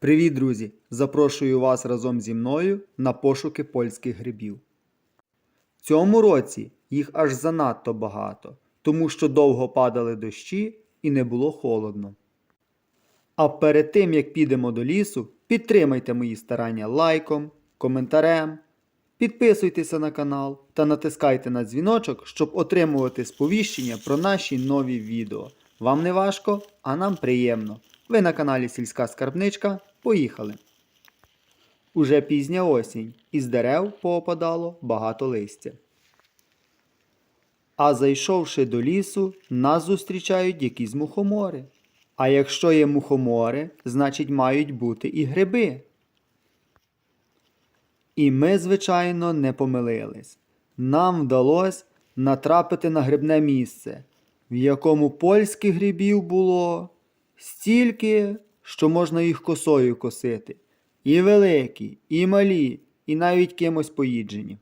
Привіт, друзі! Запрошую вас разом зі мною на пошуки польських грибів. В цьому році їх аж занадто багато, тому що довго падали дощі і не було холодно. А перед тим як підемо до лісу, підтримайте мої старання лайком, коментарем, підписуйтеся на канал та натискайте на дзвіночок, щоб отримувати сповіщення про наші нові відео. Вам не важко, а нам приємно. Ви на каналі Сільська Скарбничка. Поїхали! Уже пізня осінь, із дерев поопадало багато листя. А зайшовши до лісу, нас зустрічають якісь мухомори. А якщо є мухомори, значить мають бути і гриби. І ми, звичайно, не помилились. Нам вдалося натрапити на грибне місце, в якому польських грибів було стільки, що можна їх косою косити. І великі, і малі, і навіть кимось поїджені.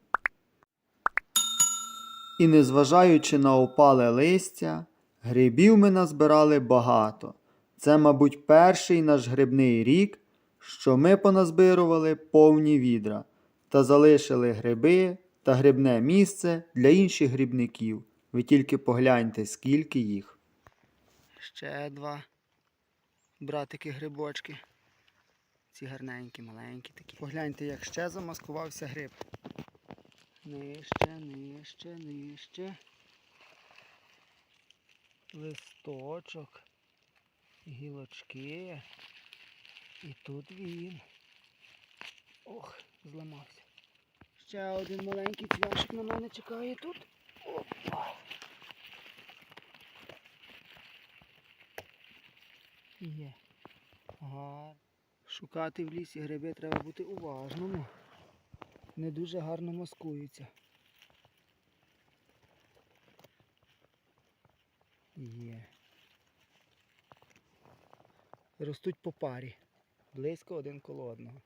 І незважаючи на опале листя, грибів ми назбирали багато. Це, мабуть, перший наш грибний рік, що ми поназбирували повні відра та залишили гриби та грибне місце для інших грибників. Ви тільки погляньте, скільки їх. Ще два братики грибочки. Ці гарненькі, маленькі такі. Погляньте, як ще замаскувався гриб. Нижче, нижче, нижче. Листочок. Гілочки. І тут він. Ох, зламався. Ще один маленький цвяшок на мене чекає тут. Опа. Є. Ага. Шукати в лісі гриби треба бути уважному. Не дуже гарно маскуються. Є. Ростуть по парі. Близько один коло одного.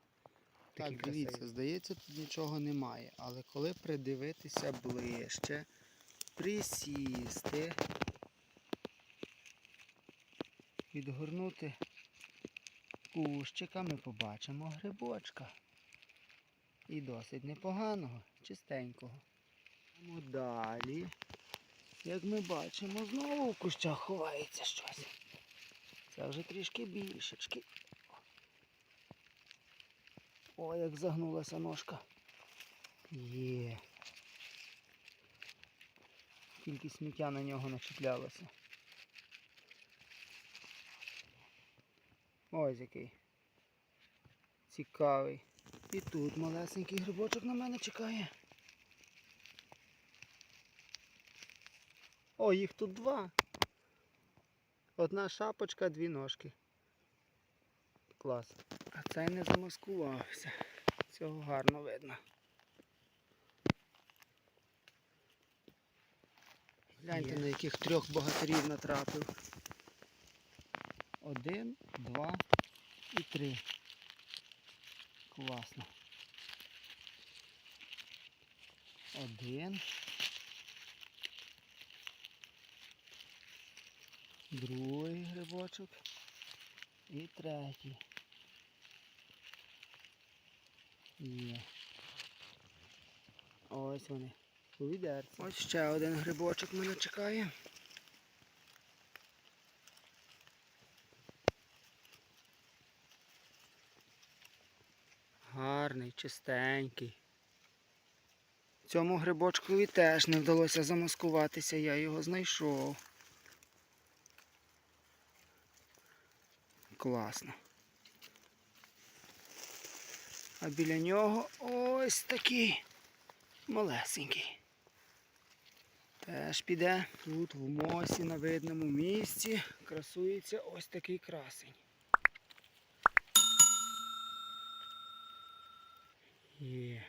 Так, Так, дивіться, здається, тут нічого немає. Але коли придивитися ближче, присісти, відгорнути кущика, ми побачимо грибочка. І досить непоганого, чистенького. Далі. Як ми бачимо, знову в кущах ховається щось. Це вже трішки більшечки. О, як загнулася ножка. Є. Тільки сміття на нього начіплялося. Ось який. Цікавий. І тут малесенький грибочок на мене чекає. О, їх тут два. Одна шапочка, дві ножки. Клас. А цей не замаскувався. Цього гарно видно. Гляньте, на яких трьох богатирів натрапив. Один, два і три. Класно. Один. Другий грибочок. І третій. Є. Ось вони. У відерці. Ось ще один грибочок мене чекає. Гарний, чистенький. Цьому грибочкові теж не вдалося замаскуватися, я його знайшов. Класно. А біля нього ось такий малесенький. Теж піде. Тут в мосі на видному місці красується ось такий красень. Є.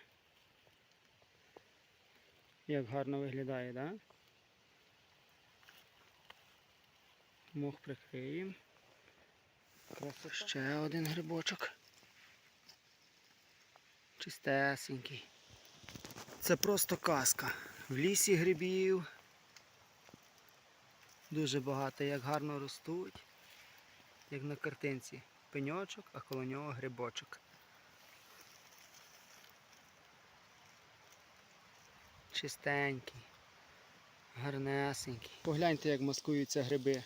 Як гарно виглядає, так? Да? Мох прикриємо. Ще один грибочок. Чистесенький. Це просто казка. В лісі грибів. Дуже багато, як гарно ростуть, як на картинці. пеньочок, а коло нього грибочок. Чистенький, гарнесенький. Погляньте, як маскуються гриби.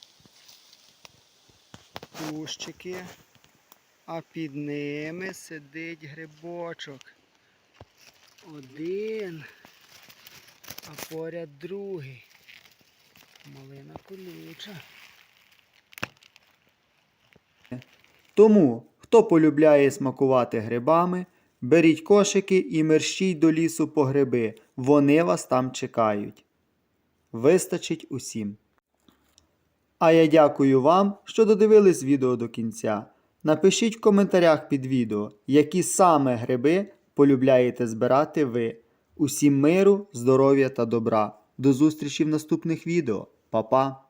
Кущики, а під ними сидить грибочок. Один, а поряд другий. Малина колюча. Тому, хто полюбляє смакувати грибами, беріть кошики і мерщіть до лісу по гриби, вони вас там чекають. Вистачить усім. А я дякую вам, що додивились відео до кінця. Напишіть в коментарях під відео, які саме гриби полюбляєте збирати ви. Усім миру, здоров'я та добра. До зустрічі в наступних відео. Па-па!